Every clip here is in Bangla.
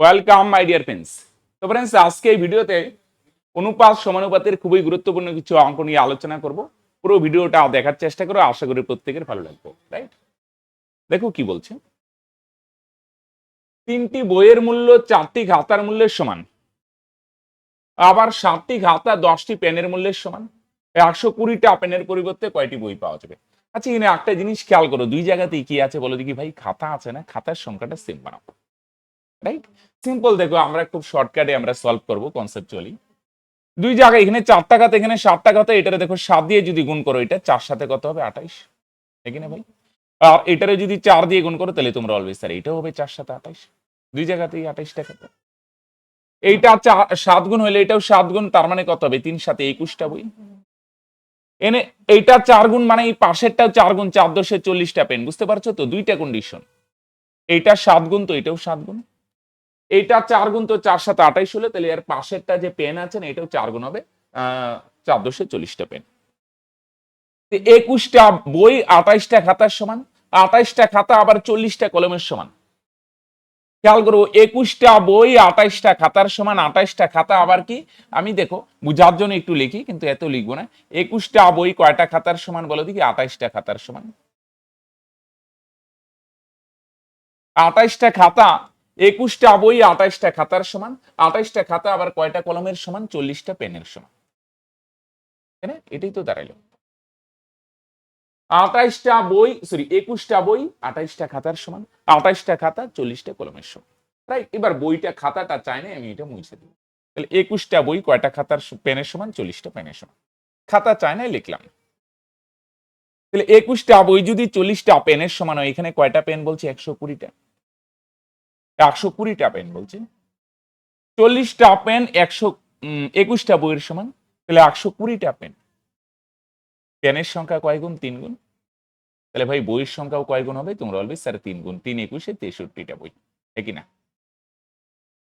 ওয়েলকাম মাই ডিয়ার ফ্রেন্ডস তো ফ্রেন্ডস আজকে এই ভিডিওতে অনুপাত সমানুপাতের খুবই গুরুত্বপূর্ণ কিছু অঙ্ক নিয়ে আলোচনা করব। পুরো ভিডিওটা দেখার চেষ্টা করো, আশা করি প্রত্যেকের ভালো লাগবে রাইট দেখো কি বলছে। তিনটি বইয়ের মূল্য চারটি খাতার মূল্যের সমান। আবার সাতটি খাতা দশটি পেনের মূল্যের সমান। একশো কুড়িটা পেনের পরিবর্তে কয়টি বই পাওয়া যাবে? আচ্ছা এখানে একটা জিনিস খেয়াল করো, দুই জায়গাতেই কি আছে বলো দেখি ভাই? খাতা আছে না? খাতার সংখ্যাটা সেম বানাবো রাইট সিম্পল দেখো, আমরা খুব শর্টকাটে আমরা সলভ করব কনসেপচুয়ালি দুই জায়গায়, এখানে চারটা খাতা এখানে সাতটা খাতা এটারে দেখো সাত দিয়ে যদি গুণ করো, এটা চার সাথে কত হবে? আঠাইশ এখানে ভাই? আর এটারে যদি চার দিয়ে গুণ করো, তাহলে তোমরা অলওয়েজ স্যার এটাও হবে চার সাথে আঠাইশ দুই জায়গাতেই আঠাইশটা খাতা এইটা সাত গুণ হলে এটাও সাত গুণ, তার মানে কত হবে? তিন সাথে একুশটা বই। এনে এইটা চার গুণ মানে এই পাশেরটাও চার গুণ, চার দশে চল্লিশটা পেন, বুঝতে পারছ তো? দুইটা কন্ডিশন এইটা সাত গুণ তো, এটাও সাত গুণ। এইটা চার গুণ তো চার সাথে আঠাইশ হলে, তাহলে এর পাশেরটা যে পেন আছে না এটাও চার গুণ হবে। চার দশে চল্লিশটা পেন একুশটা বই আঠাইশটা খাতার সমান। আঠাইশটা খাতা আবার চল্লিশটা কলমের সমান। খেয়াল করব একুশটা বই আঠাইশটা খাতার সমান, আঠাইশটা খাতা আবার কি? আমি দেখো, বুঝার জন্য একটু লিখি, কিন্তু এত লিখব না। একুশটা বই কয়টা খাতার সমান বলো দেখি, আঠাইশটা খাতার সমান। আঠাইশটা খাতা একুশটা বই আঠাইশটা খাতার সমান। আঠাইশটা খাতা আবার কয়টা কলমের সমান? চল্লিশটা পেনের সমান। এটাই তো দাঁড়াইলো। আঠাইশটা বই সরি একুশটা বই আঠাইশটা খাতার সমান। আঠাইশটা খাতা, চল্লিশটা কলমের সমান। রাইট এবার বইটা, খাতাটা চাই না আমি এটা মুছে দিই তাহলে একুশটা বই, কয়টা খাতার পেনের সমান? চল্লিশটা পেনের সমান। খাতা চায় না লিখলাম। তাহলে একুশটা বই যদি চল্লিশটা পেনের সমান হয়, এখানে কয়টা পেন বলছে? একশো কুড়িটা। একশো কুড়িটা পেন বলছে। চল্লিশটা পেন, একশো একুশটা বইয়ের সমান, তাহলে একশো কুড়িটা পেন। পেনের সংখ্যা কয় গুণ? তিন গুণ। তাহলে ভাই বইয়ের সংখ্যাও কয় গুণ হবে? তোমরা বলবে, স্যার, তিন গুণ। তিন একুশে তেষট্টিটা বই। ঠিক না?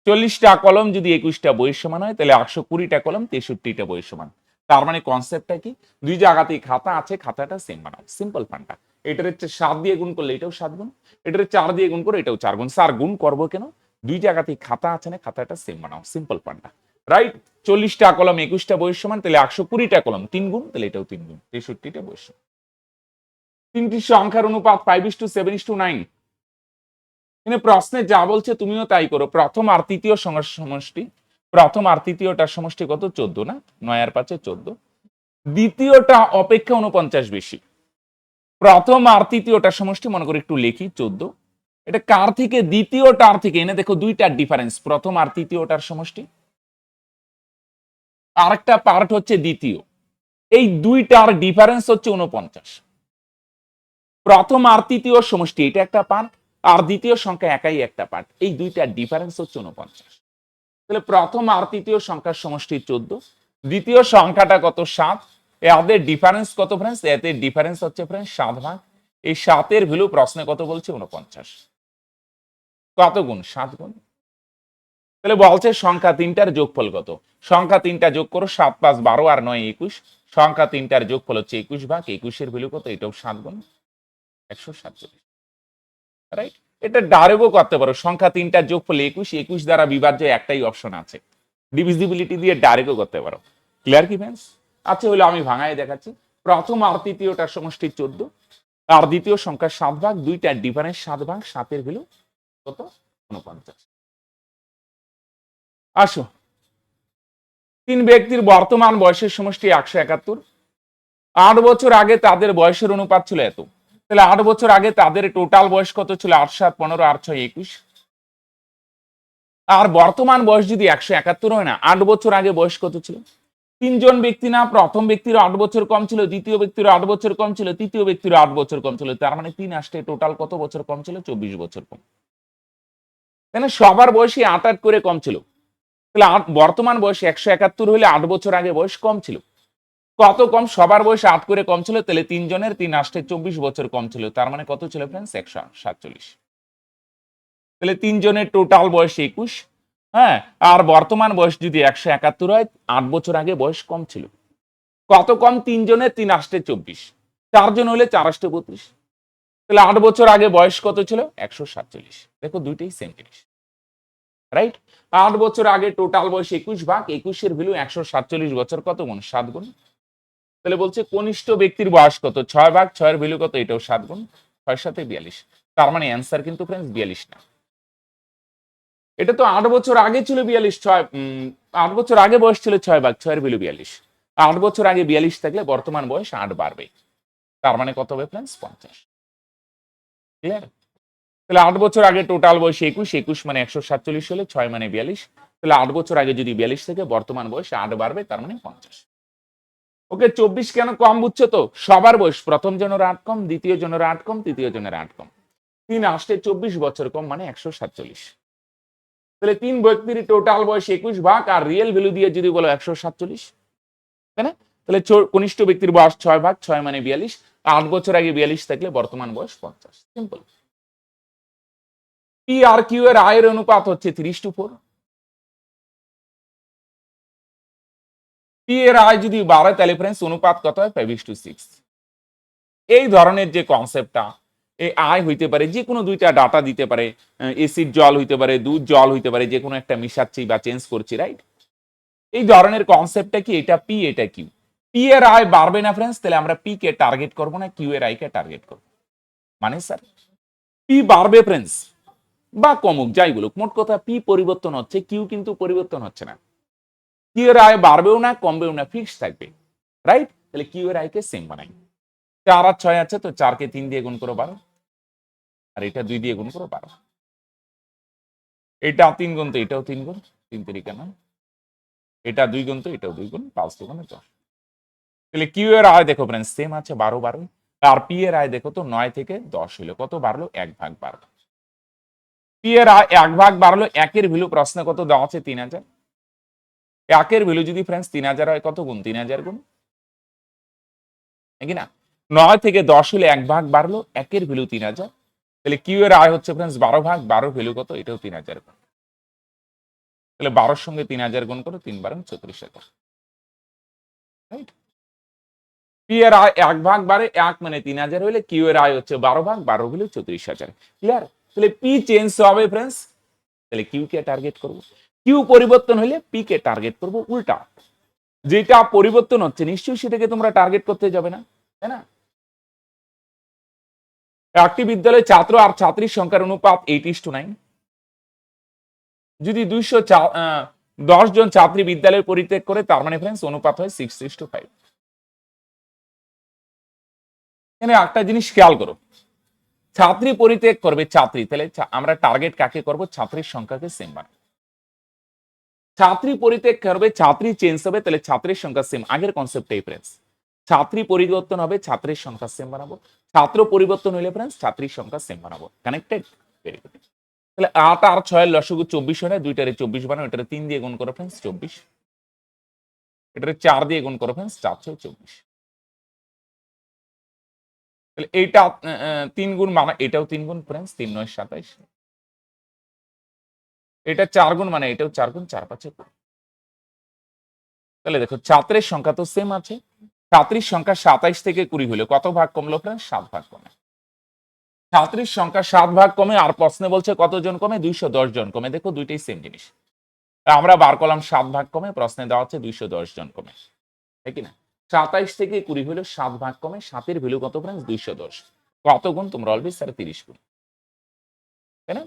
চল্লিশটা কলম যদি একুশটা বইয়ের সমান হয়, তাহলে একশো কুড়িটা কলম তেষট্টিটা বইয়ের সমান। তার মানে কনসেপ্টটা কি? দুই জায়গাতেই খাতা আছে, খাতাটা সেম বানাও। সিম্পল ফান্ডা। এটার হচ্ছে সাত দিয়ে গুণ করলে এটাও সাত গুণ, এটার চার দিয়ে গুণ করে এটাও চার গুণ। স্যার, গুণ করব কেন? দুই জায়গাতেই খাতা আছে না, খাতাটা সেম বানাও সিম্পল পান্ডা রাইট চল্লিশটা কলম, একুশটা বইয়ের সমান, তাহলে একশো কুড়িটা কলম, তিন গুণ, তাহলে এটাও তিন গুণ, তেষট্টিটা সমান। তিনটি সংখ্যার অনুপাত five is to seven is to nine এখানে প্রশ্নে যা বলছে তুমিও তাই করো। প্রথম আর তৃতীয় সমষ্টি, প্রথম আর তৃতীয়টার সমষ্টি কত? চোদ্দ না? নয় আর পাঁচে চোদ্দ। দ্বিতীয়টা অপেক্ষা উনপঞ্চাশ বেশি। প্রথম আর তৃতীয়টার সমষ্টি, মনে করি একটু লিখি, চোদ্দ। এটা কার থেকে? দ্বিতীয়টার থেকে? এনে দেখো দুইটার ডিফারেন্স প্রথম আর তৃতীয়টার সমষ্টি। আরেকটা পার্ট হচ্ছে দ্বিতীয়। এই দুইটার ডিফারেন্স হচ্ছে উনপঞ্চাশ প্রথম আর তৃতীয় সমষ্টি, এটা একটা পার্ট আর দ্বিতীয় সংখ্যা একাই একটা পার্ট এই দুইটার ডিফারেন্স হচ্ছে উনপঞ্চাশ তাহলে প্রথম আর তৃতীয় সংখ্যার সমষ্টি চোদ্দ। দ্বিতীয় সংখ্যাটা কত? সাত। এদের ডিফারেন্স কত ফ্রেন্ডস এতে ডিফারেন্স হচ্ছে ফ্রেন্ডস সাত ভাগ। এই সাতের ভ্যালু প্রশ্নে কত বলছে? উনপঞ্চাশ কত গুণ? সাত গুণ। তাহলে বলছে সংখ্যা তিনটার যোগফল কত? সংখ্যা তিনটা যোগ করো, সাত পাঁচ বারো আর নয় একুশ। সংখ্যা তিনটার যোগফল হচ্ছে একুশ ভাগ। একুশের ভ্যালু কত? এটাও সাত গুণ। একশো সাতচল্লিশ। রাইট এটা ডাইরেক্টও করতে পারো। সংখ্যা তিনটার যোগফল একুশ। একুশ দ্বারা বিভাজ্য একটাই অপশন আছে। ডিভিজিবিলিটি দিয়ে ডাইরেক্টও করতে পারো। ক্লিয়ার কি ফ্রেন্ডস আচ্ছা হলো আমি ভাঙায় দেখাচ্ছি। প্রথম আর তৃতীয়টার সমষ্টি চোদ্দ। আর দ্বিতীয় সংখ্যা সাত ভাগ দুইটার ডিফারেন্স সাত ভাগ, সাতের ভ্যালু কত? উনপঞ্চাশ আসো। তিন ব্যক্তির বর্তমান বয়সের সমষ্টি একশো একাত্তর। আট বছর আগে তাদের বয়সের অনুপাত ছিল এত। তাহলে আট বছর আগে তাদের টোটাল বয়স কত ছিল? আট সাত পনেরো, আট ছয় একুশ। আর বর্তমান বয়স যদি একশো একাত্তর হয় না, আট বছর আগে বয়স কত ছিল? তিনজন ব্যক্তি না, প্রথম ব্যক্তির আট বছর কম ছিল, দ্বিতীয় ব্যক্তির আট বছর কম ছিল, তৃতীয় ব্যক্তির আট বছর কম ছিল, তার মানে তিন আসতে টোটাল কত বছর কম ছিল? চব্বিশ বছর কম। তাই সবার বয়সই আট আট করে কম ছিল। তাহলে বর্তমান বয়স একশো একাত্তর হলে আট বছর আগে বয়স কম ছিল। কত কম? সবার বয়স আট করে কম ছিল, তাহলে তিনজনের তিন আষ্টে চব্বিশ বছর কম ছিল, তার মানে কত ছিল ফ্রেন্ডস একশো সাতচল্লিশ। তাহলে তিনজনের টোটাল বয়স একুশ হ্যাঁ আর বর্তমান বয়স যদি একশো একাত্তর হয়, আট বছর আগে বয়স কম ছিল। কত কম? তিনজনের তিন আষ্টে চব্বিশ। চারজন হলে চার আষ্টে বত্রিশ। তাহলে আট বছর আগে বয়স কত ছিল? একশো সাতচল্লিশ। দেখো দুইটাই সেম জিনিস। রাইট আট বছর আগে টোটাল বয়স একুশ ভাগ, একুশের ভ্যালু একশো সাতচল্লিশ বছর কত গুণ? সাত গুণ। তাহলে বলছে কনিষ্ঠ ব্যক্তির বয়স কত? ছয় ভাগ, ছয়ের ভ্যালু কত? এটাও সাত গুণ। ছয়ের সাথে বিয়াল্লিশ। তার মানে অ্যান্সার কিন্তু ফ্রেন্ডস বিয়াল্লিশ না। এটা তো আট বছর আগে ছিল বিয়াল্লিশ, ছয় আট বছর আগে বয়স ছিল ছয় ভাগ, ছয়ের ভ্যালু বিয়াল্লিশ। আট বছর আগে বিয়াল্লিশ থাকলে বর্তমান বয়স আট বাড়বে। তার মানে কত হবে ফ্রেন্ডস পঞ্চাশ। ক্লিয়ার তাহলে আট বছর আগে টোটাল বয়স একুশ একুশ মানে একশো সাতচল্লিশ হলে ছয় মানে বিয়াল্লিশ। তাহলে আট বছর আগে যদি বিয়াল্লিশ থেকে, বর্তমান বয়স আট বাড়বে, তার মানে পঞ্চাশ। ওকে, চব্বিশ কেন কম বুঝছ তো? সবার বয়স, প্রথম জনের আট কম, দ্বিতীয় জনের আট কম, তৃতীয় জনের আট কম। তিন আসতে চব্বিশ বছর কম মানে একশো সাতচল্লিশ। তাহলে তিন ব্যক্তির টোটাল বয়স একুশ ভাগ, আর রিয়েল ভ্যালু দিয়ে যদি বলো একশো সাতচল্লিশ, তাই না? তাহলে কনিষ্ঠ ব্যক্তির বয়স ছয় ভাগ, ছয় মানে বিয়াল্লিশ, আট বছর আগে বিয়াল্লিশ থাকলে বর্তমান বয়স পঞ্চাশ। সিম্পল পি আর কিউ এর আয়ের অনুপাত হচ্ছে তিরিশ টু ফোর পি এর আয় যদি বাড়ে, তাহলে ফ্রেন্ডস অনুপাত কত হয়? ফাইভ টু সিক্স এই ধরনের যে কনসেপ্টটা আয় হইতে পারে যে কোনো দুইটা ডাটা দিতে পারে এসিড জল হইতে পারে, দুধ জল হইতে পারে যে কোনো একটা মিশাচ্ছি বা চেঞ্জ করছি রাইট এই ধরনের কনসেপ্টটা কি? এটা পি এটা কিউ পি এর আয় বাড়বে না ফ্রেন্ডস তাহলে আমরা পি কে টার্গেট করব না কিউ এর আয় কে টার্গেট করব। মানে স্যার পি বাড়বে ফ্রেন্ডস বা কমুক, যাই বলুক, মোট কথা পি পরিবর্তন হচ্ছে কিউ কিন্তু পরিবর্তন হচ্ছে না। কিউ এর আয় বাড়বেও না, কমবেও না ফিক্স থাকবে রাইট তাহলে কিউ এর আয়কে সেম বানাই। চার আর ছয় আছে, তো চারকে তিন দিয়ে গুণ করো বারো। আর এটা দুই দিয়ে গুণ করো বারো। এটা তিন গুণ তো, এটাও তিন গুণ, তিন তিরিকা নয়। এটা দুই গুণ তো, এটাও দুই গুণ, পাঁচ দু দুগুণে দশ। তাহলে কিউ এর আয় দেখো ফ্রেন্ড সেম আছে বারো বারো আর পি এর আয় দেখো তো নয় থেকে দশ হইল কত বাড়লো? এক ভাগ বাড়লো। পি এর আয় এক ভাগ বাড়লো, একের ভ্যালু প্রশ্নে কত দেওয়া আছে? তিন হাজার। একের ভ্যালু যদি ফ্রেন্ডস তিন হাজার হয়, কত গুণ? তিন হাজার গুণ। নাকি না? নয় থেকে দশ হলে এক ভাগ বাড়লো, একের ভ্যালু তিন হাজার। তাহলে কিউ এর আয় হচ্ছে ফ্রেন্ডস বারো ভাগ বারো ভ্যালু কত? এটাও তিন হাজার গুণ। তাহলে বারোর সঙ্গে তিন হাজার গুণ করো, তিন বারো চৌত্রিশ হাজার। পি এর আয় এক ভাগ বাড়ে, এক মানে তিন হাজার কিউ এর আয় হচ্ছে বারো ভাগ, বারো চৌত্রিশ হাজার। ক্লিয়ার তাহলে পি চেঞ্জ হবে ফ্রেন্ডস তাহলে কিউ কে টার্গেট করব। কিউ পরিবর্তন হলে পি কে টার্গেট করব উল্টা। যেটা পরিবর্তন হচ্ছে, নিশ্চয়ই সেটাকে তোমরা টার্গেট করতে যাবে না, তাই না? একটি বিদ্যালয়ে ছাত্র আর ছাত্রীর সংখ্যার অনুপাত এইট ইস টু নাইন যদি দুইশো দশ জন ছাত্রী বিদ্যালয়ে পরিত্যাগ করে, তার মানে ফ্রেন্ডস অনুপাত হয় সিক্স ইস টু ফাইভ এখানে একটা জিনিস খেয়াল করো। ছাত্রী পরিত্যাগ করবে ছাত্রী, তাহলে আমরা টার্গেট কাকে করব? ছাত্রীর সংখ্যাকে সেম বানাবো ছাত্রী পরিত্যাগ করবে, ছাত্রী চেঞ্জ হবে, তাহলে ছাত্রীর সংখ্যা সেম আগের কনসেপ্ট এই ফ্রেন্ডস ছাত্রী পরিবর্তন হবে, ছাত্রের সংখ্যা সেম বানাবো। ছাত্র পরিবর্তন হলে ফ্রেন্ডস ছাত্রীর সংখ্যা সেম বানাবো। কানেক্টেড ভেরি গুড তাহলে আট আর ছয়ের লসগু চব্বিশ হয় না, দুইটারে চব্বিশ বানাবো এটারে তিন দিয়ে গুণ করো ফ্রেন্ডস চব্বিশ। এটারে চার দিয়ে গুণ করো ফ্রেন্ডস চার ছয় চব্বিশ। তাহলে এইটা তিন গুণ মানে এটাও তিন গুণ ফ্রেন্ডস তিন নয় সাতাইশ। এটা চার গুণ মানে এটাও চার গুণ, চার পাঁচে। তাহলে দেখো, ছাত্রের সংখ্যা তো সেম আছে ছাত্রীর সংখ্যা সাতাইশ থেকে কুড়ি হলো কত ভাগ কমলো? ফ্রেন্ড সাত ভাগ কমে। ছাত্রীর সংখ্যা সাত ভাগ কমে আর প্রশ্নে বলছে কতজন কমে? দুইশো দশ জন কমে। দেখো দুইটাই সেম জিনিস। আমরা বার করলাম সাত ভাগ কমে, প্রশ্নে দেওয়া হচ্ছে দুইশো দশ জন কমে। কি না? সাতাইশ থেকে কুড়ি হলো সাত ভাগ কমে, সাতের ভ্যালু কত ফ্রেন্ডস দুইশো দশ। কত গুণ? তোমরা অলরেডি স্যার তিরিশ গুণ। তাই না?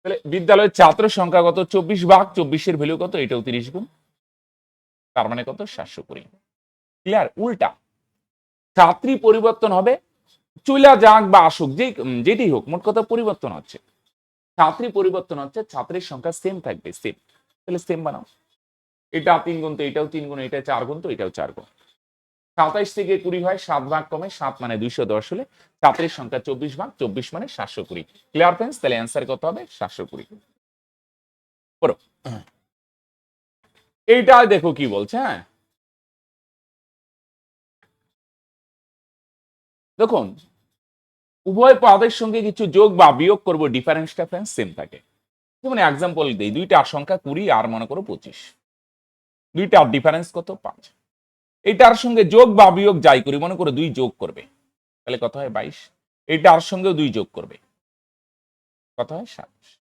তাহলে বিদ্যালয়ের ছাত্র সংখ্যা কত? চব্বিশ ভাগ। চব্বিশের ভ্যালু কত? এটাও তিরিশ গুণ। তার মানে কত? সাতশো কুড়ি। ক্লিয়ার উল্টা। ছাত্রী পরিবর্তন হবে চুলা যাক বা আসুক যে যেটি হোক মোট কথা পরিবর্তন হচ্ছে। ছাত্রী পরিবর্তন হচ্ছে ছাত্রীর সংখ্যা সেম থাকবে সেম তাহলে সেম বানাও। এটা তিন গুণ তো এটাও তিন গুণ এটা চার গুণ তো এটাও চার গুণ। সাতাইশ থেকে কুড়ি হয় সাত ভাগ কমে সাত মানে দুইশো দশ হলে ছাত্রের সংখ্যা চব্বিশ ভাগ চব্বিশ মানে সাতশো কুড়ি। ক্লিয়ার ফ্রেন্ডস তাহলে অ্যান্সার কত হবে? সাতশো কুড়ি। করো। এইটা দেখো কি বলছে হ্যাঁ? দেখুন, উভয় পদের সঙ্গে কিছু যোগ বা বিয়োগ করব ডিফারেন্সটা ফ্রেন্ডস সেম থাকে। যেমন এক্সাম্পল দিই দুইটার সংখ্যা কুড়ি আর মনে করো পঁচিশ। দুইটার ডিফারেন্স কত? পাঁচ। এটার সঙ্গে যোগ বা বিয়োগ যাই করি, মনে করো দুই যোগ করবে। তাহলে কত হয়? বাইশ। এটার সঙ্গেও দুই যোগ করবে। কত হয়? সাতাশ।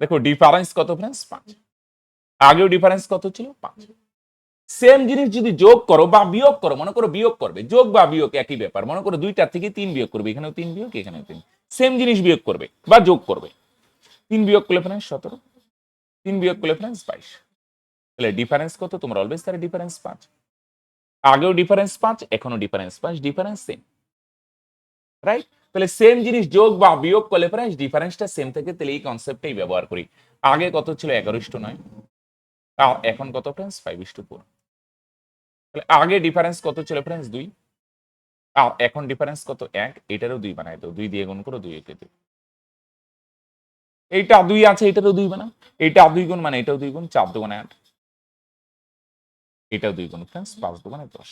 দেখো ডিফারেন্স কত ফ্রেন্ডস পাঁচ। আগেও ডিফারেন্স কত ছিল? পাঁচ। সেম জিনিস যদি যোগ করো বা বিয়োগ করো, মনে করো বিয়োগ করবে, যোগ বা বিয়োগ একই ব্যাপার, মনে করো দুইটার থেকে তিন বিয়োগ করবে, এখানেও তিন বিয়োগ, এখানেও তিন। সেম জিনিস বিয়োগ করবে বা যোগ করবে। তিন বিয়োগ করলে ফ্রেন্ডস সতেরো, তিন বিয়োগ করলে ফ্রেন্ডস বাইশ। তাহলে ডিফারেন্স কত? তোমরা অলওয়েজ তার ডিফারেন্স পাঁচ। আগেও ডিফারেন্স পাঁচ এখনও ডিফারেন্স পাঁচ ডিফারেন্স সেম রাইট তাহলে সেম জিনিস যোগ বা বিয়োগ করলে ফ্রেন্ডস ডিফারেন্সটা সেম থেকে, তাহলে এই কনসেপ্টটাই ব্যবহার করি। আগে কত ছিল? এগারো ইস্টু নয়। এখন কত ফ্রেন্ডস ফাইভ ইস্টু ফোর তাহলে আগে ডিফারেন্স কত ছিল ফ্রেন্ডস দুই। এখন ডিফারেন্স কত? এক। এটারও দুই বানাই তো দুই দিয়ে গুণ করো, দুই একে দুই। এইটা দুই আছে, এটারও দুই বানা এটা দুই গুণ মানে এটাও দুই গুণ, চার দুগুণে আট। এটাও দুই গুণ ফ্রেন্ডস পাঁচ দুগুণে দশ।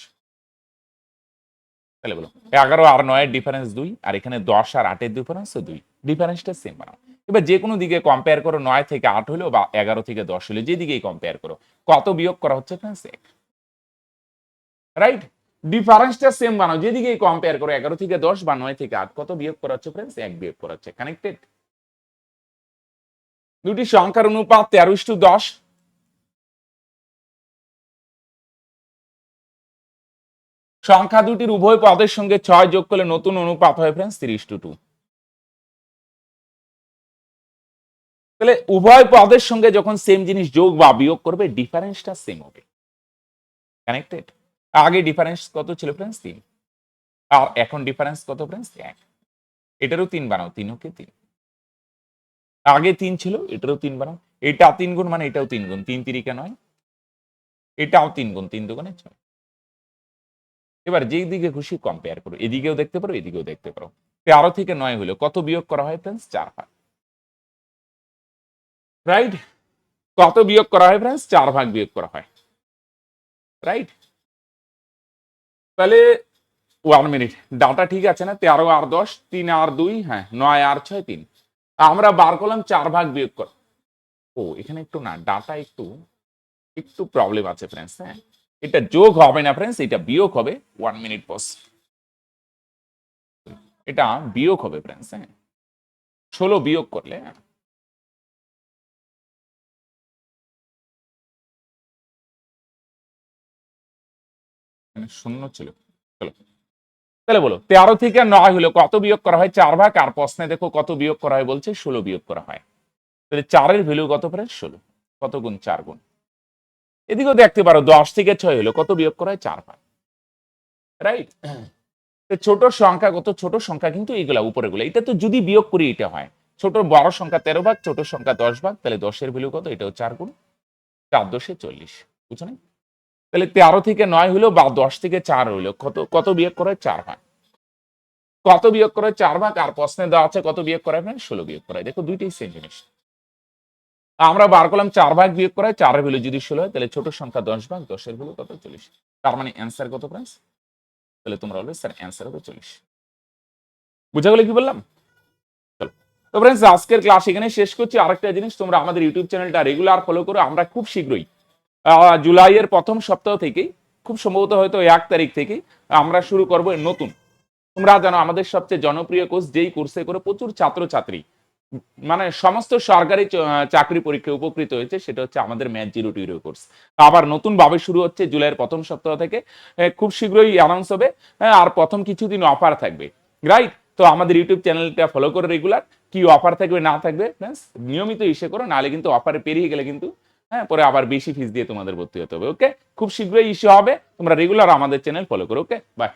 তাহলে বলো, এগারো আর নয়ের ডিফারেন্স দুই, আর এখানে দশ আর আটের ডিফারেন্স দুই। ডিফারেন্সটা সেম বানাও। এবার যে কোনো দিকে কম্পেয়ার করো, নয় থেকে আট হলেও বা এগারো থেকে দশ হলে যে দিকেই কম্পেয়ার করো। কত বিয়োগ করা হচ্ছে ফ্রেন্ডস এক। রাইট ডিফারেন্সটা সেম বানাও। যেদিকে কম্পেয়ার করো, এগারো থেকে দশ বা নয় থেকে আট, কত বিয়োগ করা হচ্ছে ফ্রেন্ডস এক বিয়োগ করা হচ্ছে কানেক্টেড দুটি সংখ্যার অনুপাত তেরো ইস্টু দশ। সংখ্যা দুটির উভয় পদের সঙ্গে ছয় যোগ করলে নতুন অনুপাত হয় ফ্রেন্ডস তিরিশ টু টু তাহলে উভয় পদের সঙ্গে যখন সেম জিনিস যোগ বা বিয়োগ করবে ডিফারেন্সটা সেম হবে। কানেক্টেড আগে ডিফারেন্স কত ছিল ফ্রেন্ডস তিন। আর এখন ডিফারেন্স কত ফ্রেন্ডস এক। এটারও তিন বানাও তিন ওকে তিন। আগে তিন ছিল, এটারও তিন বানাও। এটা তিন গুণ মানে এটাও তিন গুণ। তিন তিরিকা নয়, এটাও তিন গুণ, তিন দুগুণে ছয়। এবার যেই দিকে খুশি কম্পেয়ার করো। এদিকেও দেখতে পারো, এদিকেও দেখতে পারো। তেরো থেকে নয় হলো, কত বিয়োগ করা হয় ফ্রেন্ডস চার ভাগ। রাইট কত বিয়োগ করা হয় ফ্রেন্ডস চার ভাগ বিয়োগ করা হয়। রাইট তাহলে ওয়ান মিনিট ডাটা ঠিক আছে না? তেরো আর দশ, তিন আর দুই হ্যাঁ নয় আর ছয়, তিন। আমরা বার করলাম, চার ভাগ বিয়োগ কর। ও, এখানে একটু না, ডাটা একটু একটু প্রবলেম আছে ফ্রেন্ডস হ্যাঁ? এটা যোগ হবে না ফ্রেন্ডস এটা বিয়োগ হবে ওয়ান মিনিট পস এটা বিয়োগ হবে ফ্রেন্ডস হ্যাঁ? ষোলো বিয়োগ করলে এখানে শূন্য ছিল। চলো। তাহলে বলো, তেরো থেকে নয় হলো কত বিয়োগ করা হয়? চার ভাগ, আর প্রশ্নে দেখো কত বিয়োগ করা হয় বলছে, ষোলো বিয়োগ করা হয়। তাহলে চারের ভ্যালু কত ফ্রেন্ড ষোলো। কত গুণ? চার গুণ। এদিকেও দেখতে পারো, দশ থেকে ছয় হলো কত বিয়োগ করা হয়? চার ভাগ রাইট ছোট সংখ্যা কত? ছোট সংখ্যা কিন্তু এইগুলা উপরে গুলো। এটা তো যদি বিয়োগ করি, এটা হয়। ছোট বড় সংখ্যা তেরো ভাগ, ছোট সংখ্যা দশ ভাগ, তাহলে দশের ভ্যালু কত? এটাও চার গুণ। চার দশে চল্লিশ। বুঝছ না? তাহলে তেরো থেকে নয় হলো বা দশ থেকে চার হইল। কত কত বিয়োগ করে চার ভাগ কত বিয়োগ করে চার ভাগ? আর প্রশ্নে দেওয়া আছে কত বিয়োগ করায় মানে ষোলো বিয়োগ করায় দেখো দুইটাই সেম জিনিস। আমরা বার করলাম চার ভাগ বিয়োগ করায় চার ভ্যালু যদি ষোলো হয়, তাহলে ছোট সংখ্যা দশ ভাগ, দশের ভ্যালু কত? চল্লিশ। তার মানে অ্যান্সার কত ফ্রেন্ডস তাহলে তোমরা বলবে স্যার অ্যান্সার হবে চল্লিশ। বুঝা গেলে কি বললাম? তো ফ্রেন্ডস আজকের ক্লাস এখানে শেষ করছি। আরেকটা জিনিস, তোমরা আমাদের ইউটিউব চ্যানেলটা রেগুলার ফলো করো। আমরা খুব শীঘ্রই জুলাইয়ের প্রথম সপ্তাহ থেকেই, খুব সম্ভবত হয়তো এক তারিখ থেকেই, আমরা শুরু করব নতুন। তোমরা জানো, আমাদের সবচেয়ে জনপ্রিয় কোর্স যেই কোর্সে করে প্রচুর ছাত্রছাত্রী মানে সমস্ত সরকারি চাকরি পরীক্ষায় উপকৃত হয়েছে, সেটা হচ্ছে আমাদের math zero two zero course. আবার নতুন ভাবে শুরু হচ্ছে জুলাইয়ের প্রথম সপ্তাহ থেকে খুব শীঘ্রই অ্যানাউন্স হবে আর প্রথম কিছুদিন অফার থাকবে। রাইট তো আমাদের ইউটিউব চ্যানেলটা ফলো করে রেগুলার কি অফার থাকবে না থাকবে নিয়মিত ইসে করো, নাহলে কিন্তু অফারে পেরিয়ে গেলে কিন্তু হ্যাঁ পরে আবার বেশি ফিস দিয়ে তোমাদের ভর্তি হতে হবে ওকে খুব শীঘ্রই ইস্যু হবে, তোমরা রেগুলার আমাদের চ্যানেল ফলো করো ওকে বাই